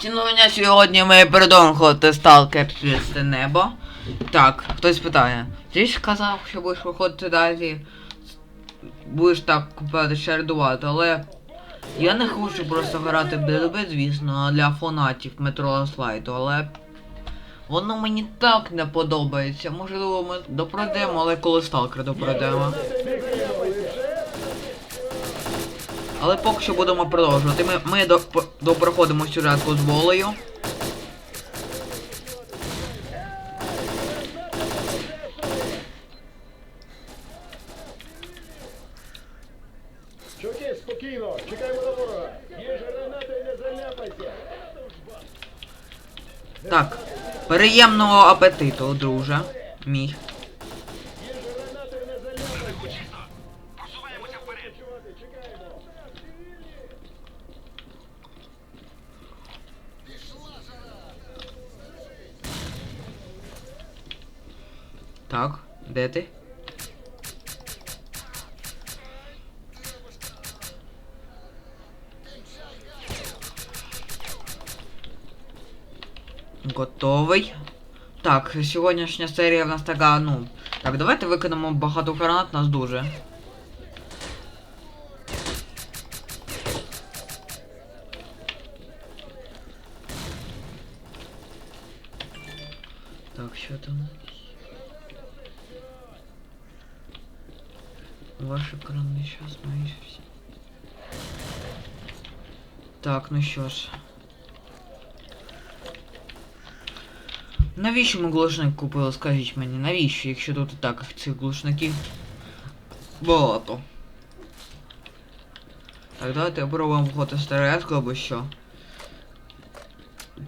Цінування сьогодні ми придумали сталкер чисте небо. Так, хтось питає. Ти ж казав, що будеш виходити далі. Будеш так купити чередувати, але я не хочу просто грати в ДДБ, звісно, для фанатів Метро Слайду, але воно мені так не подобається. Можливо, ми допройдемо, але коли сталкер допройдемо. Але поки що будемо продовжувати. Ми, ми до, по- допроходимо сюжетку з волею. Чуваки, спокійно, чекаємо на ворога. Є ж гранати, не заляпайся. Так, приємного апетиту, друже. Мій. Де? Готовий. Так, сьогоднішня серія в нас така, ну. Так, давайте викинемо багато гранат, нас дуже. Ваш екран сейчас майже всі. Так, ну що ж. Навіщо ми глушник купили, скажіть мені, навіщо, якщо тут і так цих глушників багато. Так, давайте пробуємо входити старетку або що.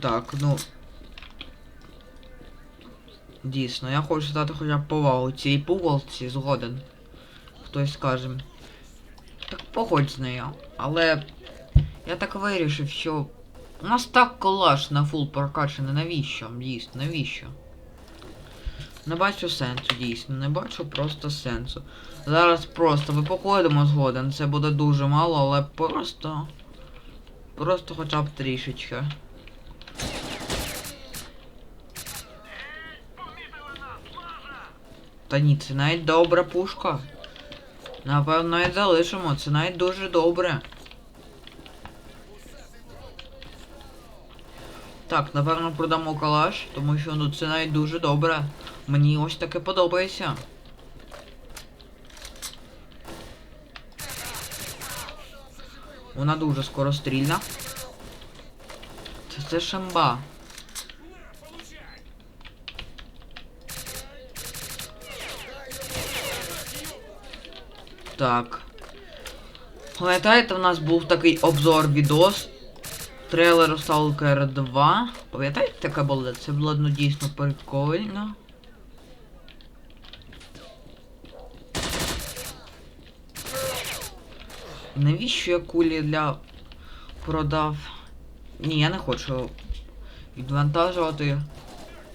Так, ну. Дійсно, я хочу дати хоча б повагу цій пугалці згоден. Хтось скаже. Так погодь з нею. Але я так вирішив, що у нас так колаж на фул прокачаний. Навіщо? Дійсно, навіщо? Не бачу сенсу, дійсно, не бачу просто сенсу. Зараз просто ви походимо згоден, це буде дуже мало, але просто. Просто хоча б трішечки. Та ні, це навіть добра пушка. Напевно, навіть залишимо, це навіть дуже добре. Так, напевно, продамо калаш, тому що ну це навіть дуже добре. Мені ось таке подобається. Вона дуже скорострільна. Це, це шамба. Так. Пам'ятаєте, в нас був такий обзор відос трейлеру Stalker 2. Пам'ятаєте, таке було? Це було ну, дійсно прикольно. Навіщо я кулі для продав? Ні, я не хочу відвантажувати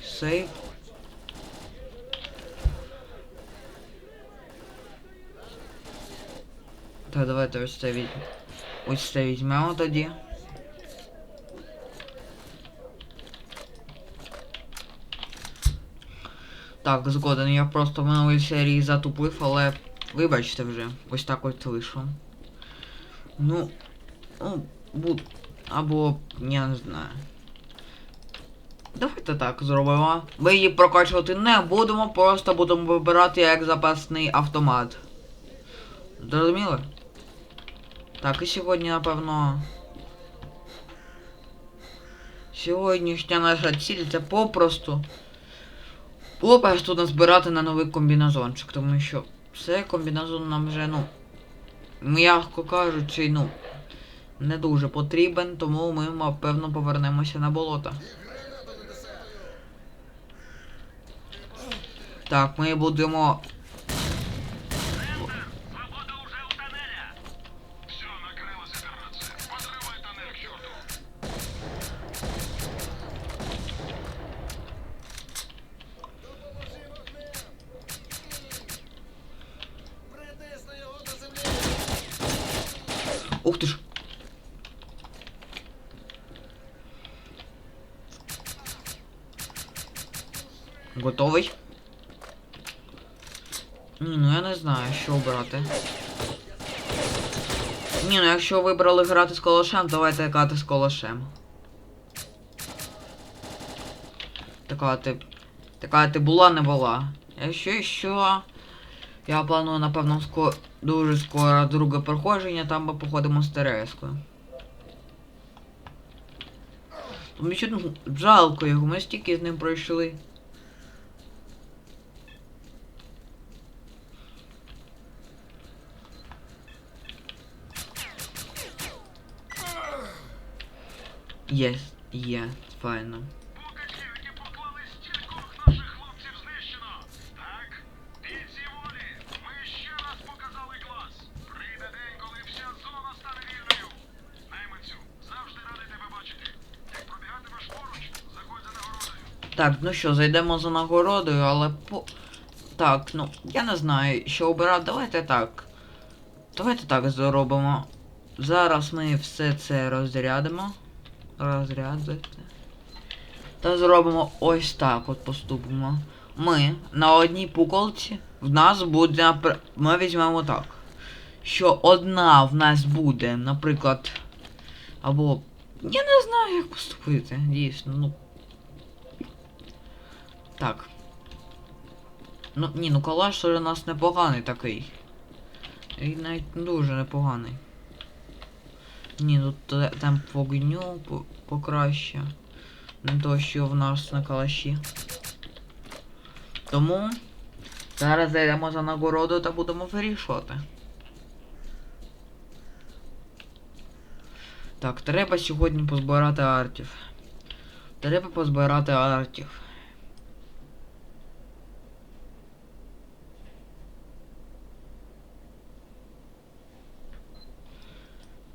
сейф. Так, давайте ось це від... Ось це візьмемо тоді. Так, згоден, я просто в минулій серії затупив, але вибачте вже, ось так ось вийшло. Ну, ну, буд... Або, я не знаю. Давайте так зробимо. Ми її прокачувати не будемо, просто будемо вибирати як запасний автомат. Зрозуміли? Так, і сьогодні, напевно. Сьогоднішня наша ціль це попросту. Попросту назбирати на новий комбінезончик, тому що цей комбінезон нам вже, ну. М'яко кажучи, ну. Не дуже потрібен, тому ми, напевно, повернемося на болото. Так, ми будемо Ух ты ж. Готовий? Ні, ну я не знаю, що обрати. Ні, ну якщо вибрали грати з колошем, давайте грати з колошем. Така ти... Така ти була не була. Якщо і що... Я планую, напевно, скоро дуже скоро друге проходження, там ми походимо з Терескою. Тому що жалко його, ми стільки з ним пройшли. Є, є, файно. Так, ну що, зайдемо за нагородою, але по. Так, ну, я не знаю, що обирати. Давайте так. Давайте так зробимо. Зараз ми все це розрядимо. Розрядити. Та зробимо ось так от поступимо. Ми на одній пуколці в нас буде. Ми візьмемо так. Що одна в нас буде, наприклад. Або. Я не знаю, як поступити, дійсно, ну. Так. Ну, ні, ну калаш у нас непоганий такий. І навіть дуже непоганий. Ні, ну темп вогню покраще. Не то, що в нас на калаші. Тому зараз зайдемо за нагороду та будемо вирішувати. Так, треба сьогодні позбирати артів. Треба позбирати артів.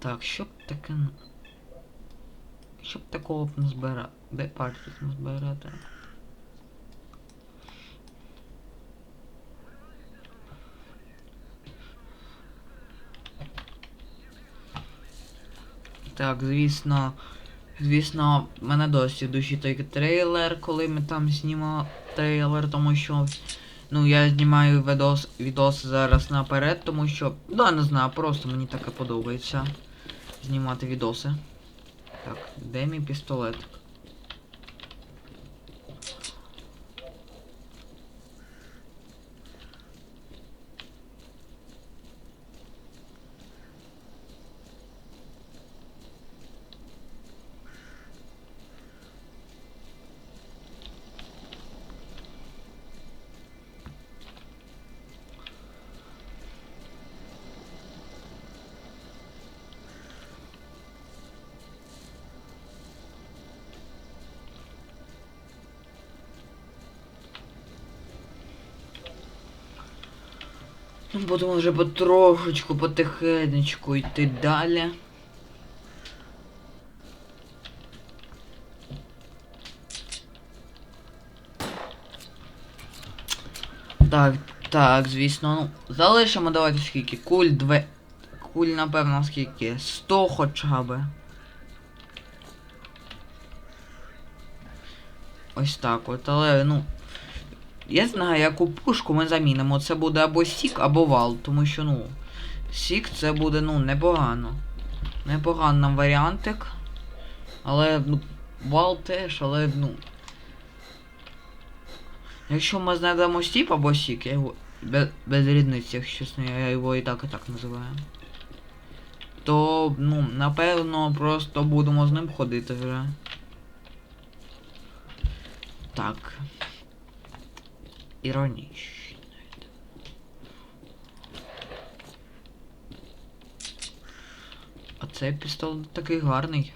Так, що б таке. н- Що б такого б назбирати? Де партію назбирати? Так, звісно. Звісно, мене досі душі той трейлер, коли ми там знімали трейлер, тому що. Ну, я знімаю відос, відос зараз наперед, тому що. Да, не знаю, просто мені таке подобається. Знімати відоси. Так, де мій пістолет? Ну, будемо вже потрошечку, потихенечку йти далі. Так, так, звісно, ну, залишимо давайте скільки. Куль две. Куль, напевно, скільки? 100 хоча би. Ось так от, але ну. Я знаю, яку пушку ми замінимо. Це буде або Сік, або вал, тому що, ну. Сік це буде, ну, непогано. Непоганий варіантик. Але, ну, вал теж, але, ну. Якщо ми знайдемо Стіп або Сік, я його. Без, без різниці, якщо чесно, я його і так і так називаю. То, ну, напевно, просто будемо з ним ходити вже. Так. Іронічно. А цей пістолет такий гарний.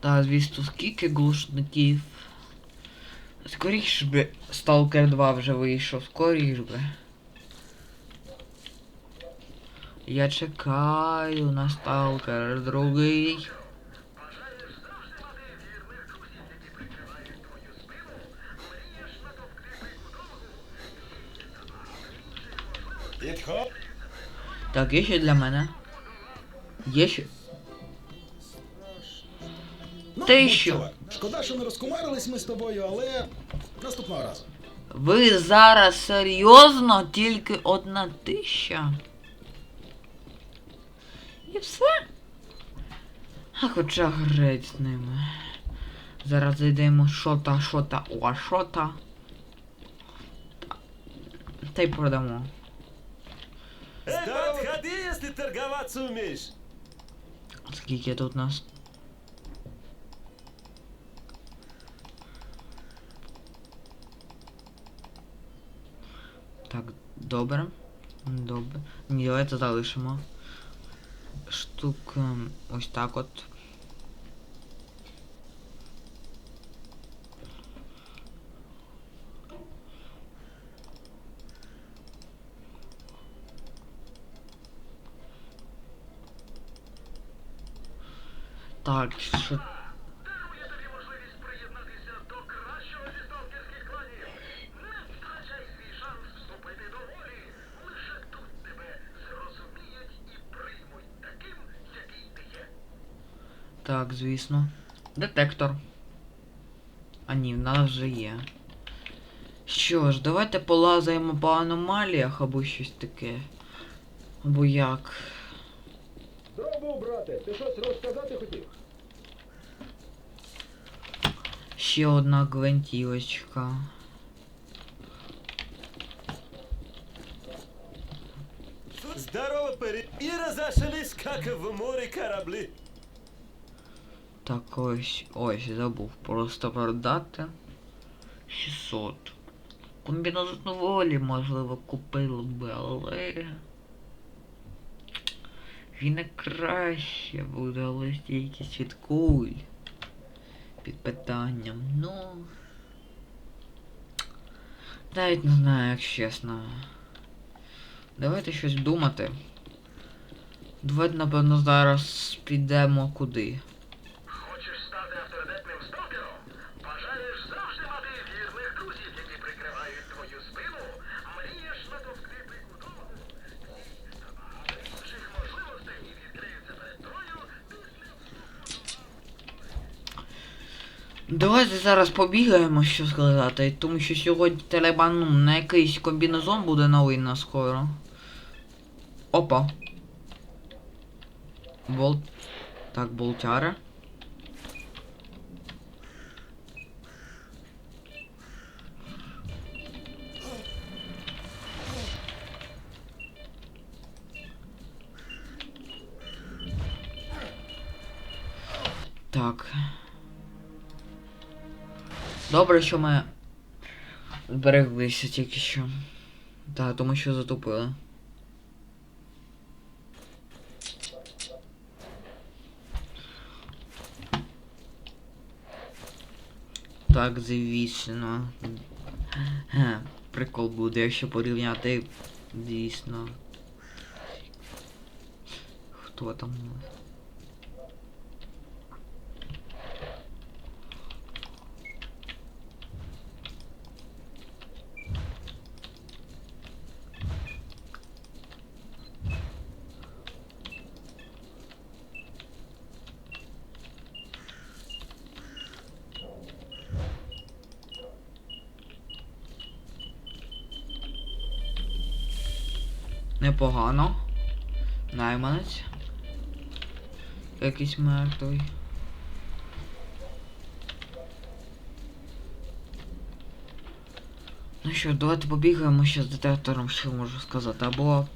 Та, звісно, скільки глушників. Скоріш би Stalker 2 вже вийшов, скоріш би. Я чекаю на Stalker другий. Так, є ще для мене. Є ще. Ну, Ти ну, що? Шкода, що не розкумарились ми з тобою, але наступного разу. Ви зараз серйозно тільки одна тисяча? І все? А хоча греть з ними. Зараз зайдемо шота, шота, о, шота. Та- й продамо. Эй, подходи, если торговаться умеешь. Скільки тут нас? Так, добре. Добре. Ні, давайте залишимо. Штук ем, ось так от. Так, що звісно. Детектор. А ні, в нас вже є. Що ж, давайте полазаємо по аномаліях або щось таке. Або як. Здорово, брате. Ти щось розказати хотів? Ще одна гвинтівочка. Здорово, парень. И разошлись, как в море корабли. Так ось. Ось, забув. Просто продати. 600. Комбінезон волі, можливо, купили би, але. Він не краще буде, але від куль. Під питанням. Ну. Навіть не знаю, як чесно. Давайте щось думати. Давайте, напевно, зараз підемо куди. Давайте зараз побігаємо, що сказати, тому що сьогодні треба ну, на якийсь комбінезон буде новий на скоро. Опа. Болт. Так, болтяра. Добре, що ми збереглися тільки що. Так, тому що затупили. Так, звісно. Прикол буде, якщо порівняти дійсно. Хто там? Непогано. Найманець. Якийсь мертвий. Ну що, давайте побігаємо ще з детектором, що можу сказати. Або...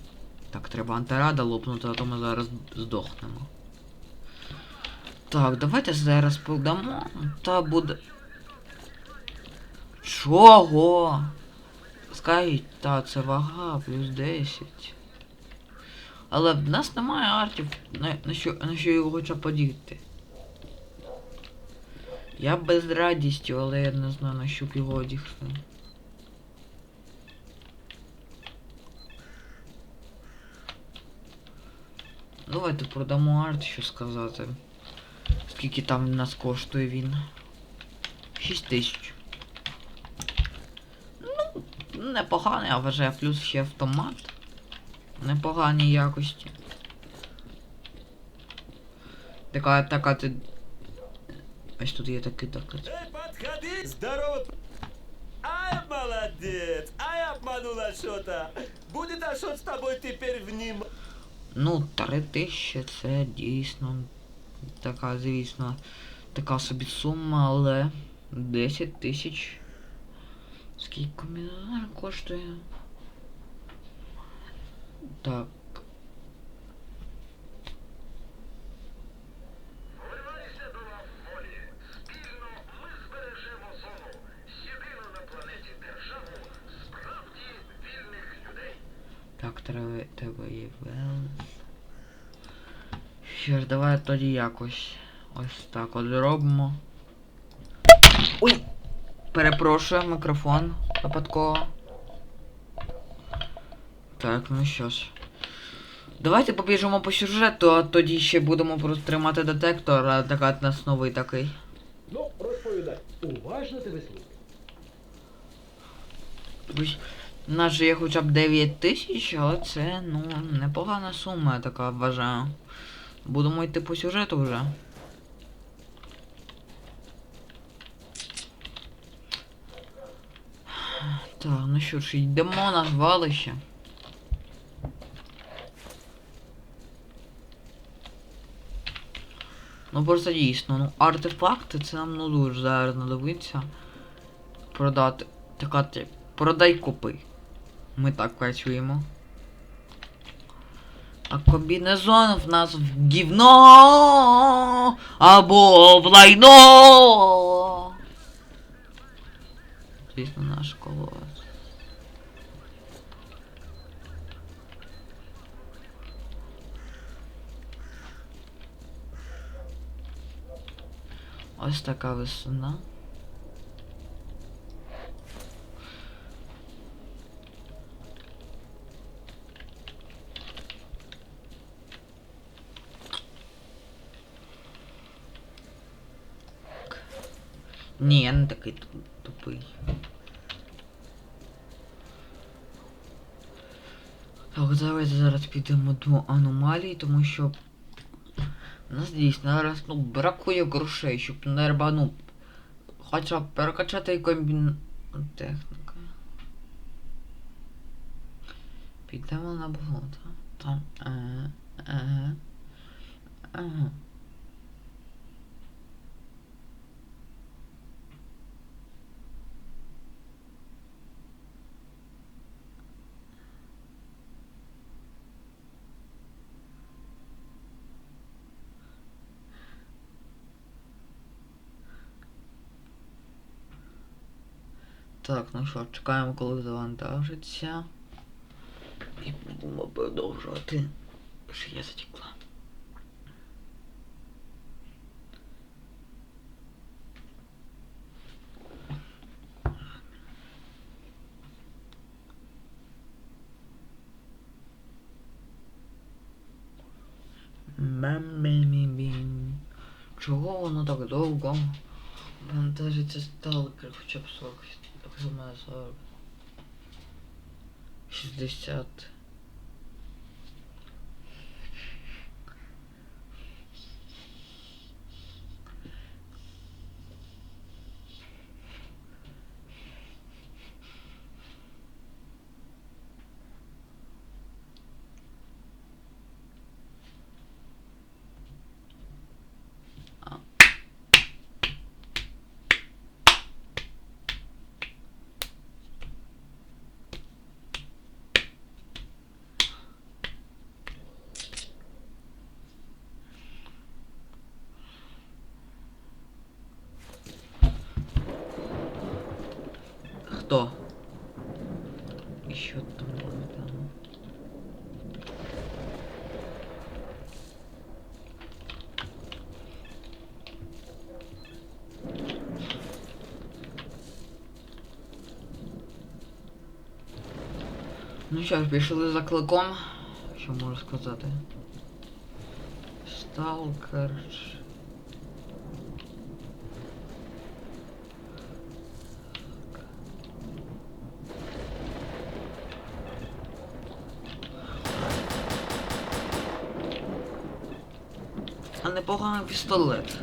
Так, треба антирада лопнути, а то ми зараз здохнемо. Так, давайте зараз продамо. Та буде. Чого? Скажіть, та це вага плюс 10. Але в нас немає артів, на, на, що, на що його хоча подіти. Я без радістю, але я не знаю на що б його одягти. Давайте продамо арт, що сказати. Скільки там нас коштує він? 6 тисяч. Ну, непоганий, я вважаю, плюс ще автомат. Непоганій якості. Така, така ти. Ось тут є такий так. Эй, подходи! Здорово! Ай, молодец! Ай, обманула что-то! Будет Ашот с тобой теперь вним... Ну, три тисячі це дійсно така, звісно, така собі сума, але 10 тисяч. Скільки комбінар коштує? Так. Вливайся до нас волі. Спільно ми збережемо зону. Єдину на планеті державу справді вільних людей. Так, треба, треба є велес. Що ж, давай тоді якось. Ось так от зробимо. Ой! Перепрошую, мікрофон випадково. Так, ну що ж. Давайте побіжимо по сюжету, а тоді ще будемо просто тримати детектор, а така нас новий такий. Ну, розповідай. Уважно тебе слухаю. Ось, У нас же є хоча б 9 тисяч, але це, ну, непогана сума, я така вважаю. Будемо йти по сюжету вже. Так, ну що ж, йдемо на звалище. Ну просто дійсно, ну артефакти це нам ну дуже зараз надобиться. Продати. Така ти. Продай купи. Ми так працюємо. А комбінезон в нас в гівно або в лайно. Ось така весна. Ні, я не такий ту- тупий. Так, давайте зараз підемо до аномалії, тому що у звісно, зараз ну, бракує грошей, щоб не ну, хоча б перекачати комбін... техніка. Підемо на болото. Там. Ага. Ага. Ага. Так, ну що, чекаємо, коли завантажиться. І будемо продовжувати. Що я затекла. Мемемімім. Чого воно так довго? Вантажиться сталкер хоча б 40. Так за мене 40. 60. Хто? І що там там? Ну що ж, пішли за кликом. Що можу сказати? Сталкер. А непоганий пістолет.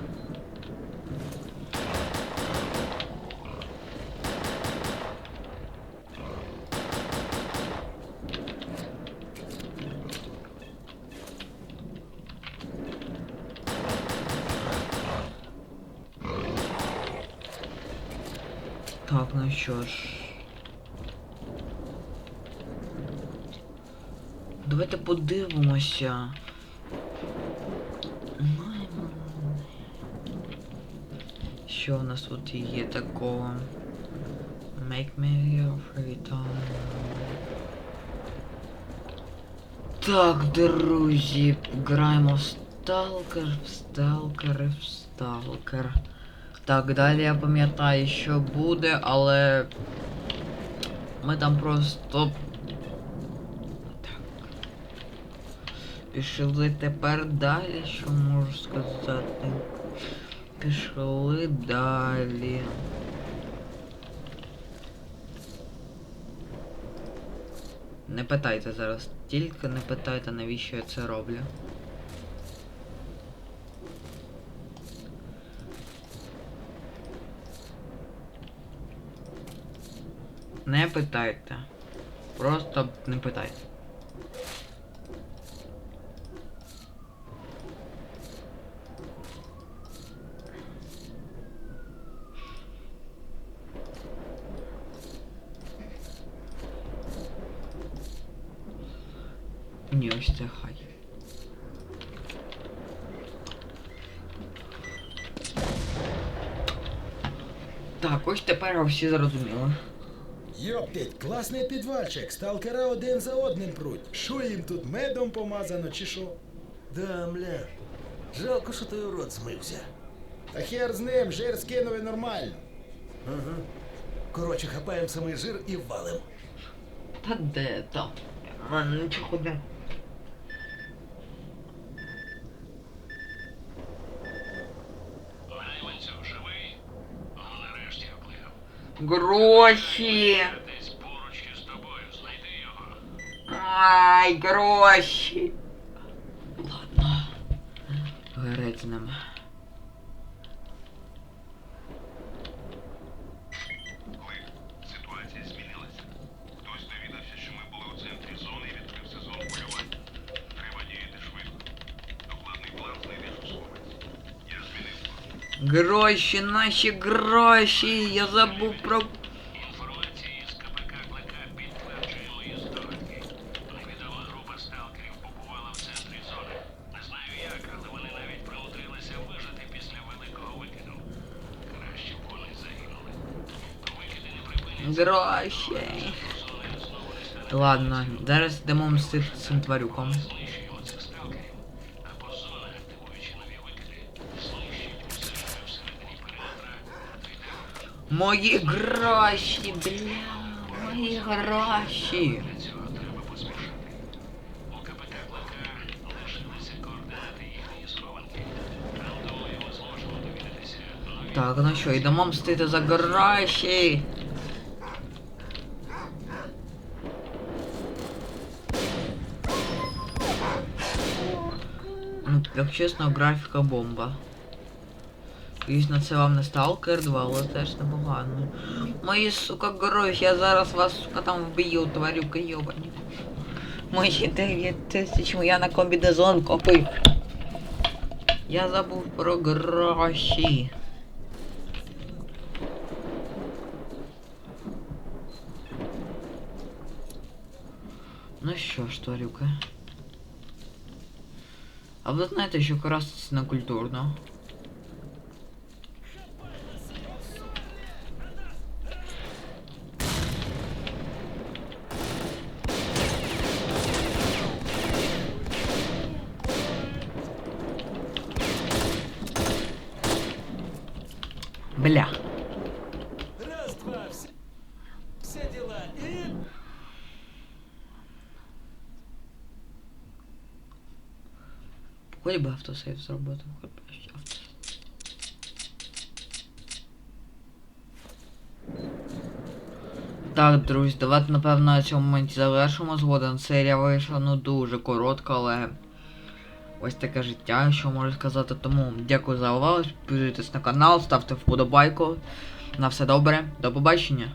Так, ну що ж. Давайте подивимося. Що у нас тут є такого? Make me your. Так, друзі, граємо в Сталкер, в Сталкер, і в Сталкер. Так, далі я пам'ятаю, що буде, але ми там просто. Так. Пішли тепер далі, що можу сказати. Пішли далі. Не питайте зараз, тільки не питайте, навіщо я це роблю. Не питайте. Просто не питайте. Ні, ось це хай. Так, ось тепер всі зрозуміли. Йоптить, класний підвальчик, сталкера один за одним пруть. Що їм тут медом помазано, чи що? Да, мля. Жалко, що той урод змився. Та хер з ним, жир скинув і нормально. Ага. Коротше, хапаємо самий жир і валим. Та де там? У мене нічого не. Гроші! Десь поруч із тобою, знайди його. Ай, гроші! Ладно. Горець з Гроші, наші гроші! Я забув про. Інформація із КПК Клика підтверджує мої здогадки. Невідома група сталкерів побувала в центрі зони. Не знаю як, але вони навіть примудрилися вижити після великого викиду. Краще б вони загинули. Викиди не припиняться. Гроші. Зони знову не стане. Ладно, зараз йдемо мстити цим тварюком. Мої гроші, бля, мої гроші. Для цього треба поспішати. У КПК Клика лишилися координати їхньої схованки. Там, думаю, ми зможемо довідатися нові Так, ну що, йдемо мстити за гроші. Ну, як чесно, графіка бомба. Звісно, це вам не Stalker 2, але теж непогано. Мої, сука, гроші, я зараз вас, сука, там вб'ю, тварюка йобані. Мої 9 тисяч, я на комбінезон купив. Я забув про гроші. Ну що ж, тварюка. А ви знаєте, що красти це не культурно? Бля. Раз, два, все, все дела. І... Хоч би автосейв зробити, хоч би автосейв. Так, друзі, давайте напевно на цьому моменті завершимо згоден. Серія вийшла ну дуже коротка, але. ось таке життя, що можу сказати. Тому дякую за увагу. Підписуйтесь на канал, ставте вподобайку. На все добре, до побачення.